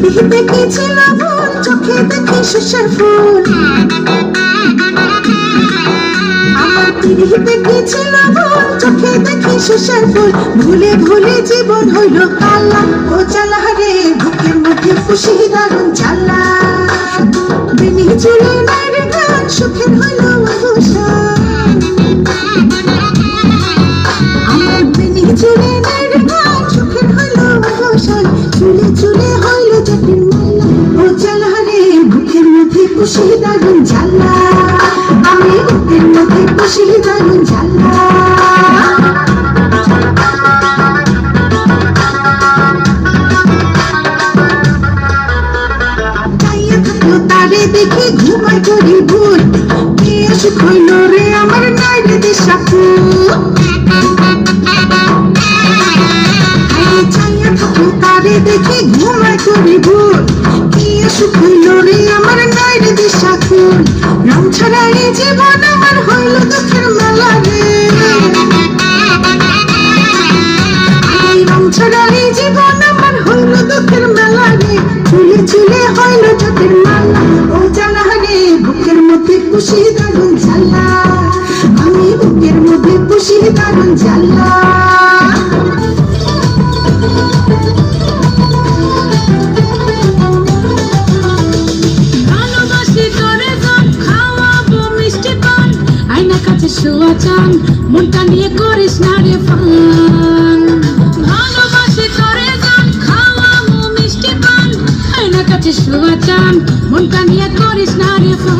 কি ছিল চোখে দেখি শেষের ফুল। আমার কি ছিল চোখে দেখি শেষের ফুল। ভুলে ভুলে জীবন হইল কালা খুশি দারুণ ঝাল্লা। আমি বুকের মধ্যে খুশি দারুণ ঝাল্লা। তারে দেখে ঘুমাই করি ভুল কে অসুখ হইল রে আমার নাই রে দিশা তারে দেখে ঘুমাই করি ভুল কি হইল রং ছাড়া এই জীবন আমার হইল দুঃখের মেলা রে। রং ছাড়া এই জীবন আমার হইল দুঃখের মেলা রে। চুলে চুলে হইল চোখের মালা। ও জানা রে, বুকের মধ্যে খুশি দারুণ ঝাল্লা আমি বুকের মধ্যে খুশি দারুণ ঝাল্লা শোয়া চান মনটা নিয়ে করিস না রে ফান। ভালোবাসি করে গান খাওয়া মিষ্টি পান। আয়না কাছে মনটা নিয়ে করিস না রে ফান।